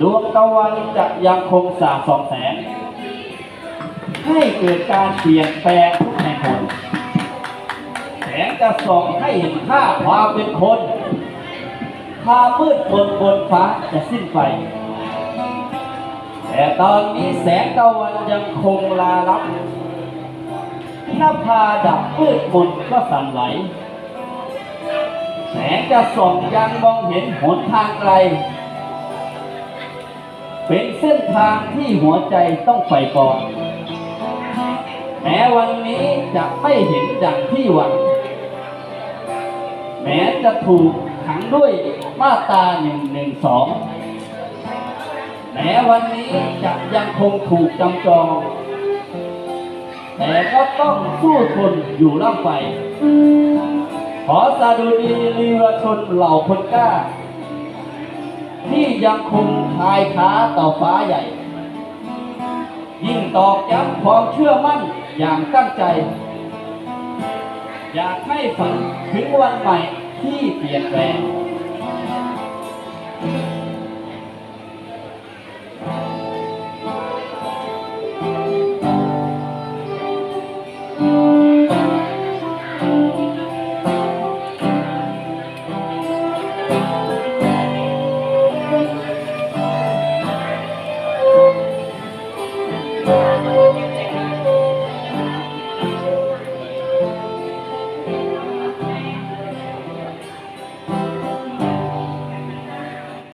ดวงตะวันจะยังคงสาดสองแสง ให้เกิดการเปลี่ยนแปลงทุกแห่งหนแสงจะส่องให้เห็นค่าความเป็นคนความมืดบนบนฟ้าจะสิ้นไป แต่ตอนนี้แสงตะวันยังคงลาลับหน้าผาดับมืดมนก็สั่นไหวแสงจะส่องยังมองเห็นหนทางไกล เป็นเส้นทางที่หัวใจต้องไปก่อนแม้วันนี้จะไม่เห็นดังที่หวัง แม้จะถูกขังด้วยมาตราหนึ่งหนึ่งสองแม้วันนี้จะยังคงถูกจำจอง แต่ก็ต้องสู้ทนอยู่ร่ำไป ขอสาดุดีลีวชนเหล่าคนกล้า ยังคงทายค้าต่อฟ้าใหญ่ ยิ่งตอกย้ำความเชื่อมั่นอย่างตั้งใจ อยากให้ฝันถึงวันใหม่ที่เปลี่ยนแปลง